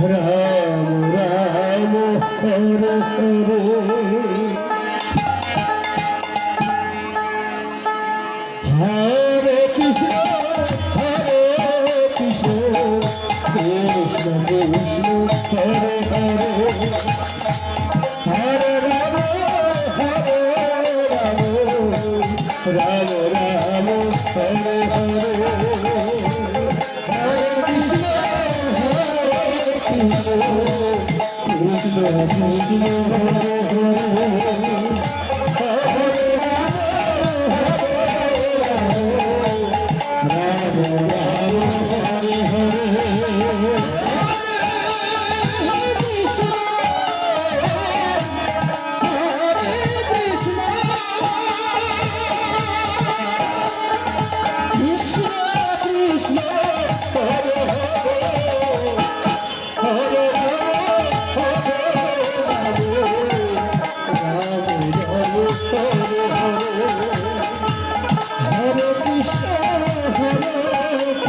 Ram Ram Hare Hare Hare Krishna Hare Krishna Krishna Krishna Hare 你是我的天使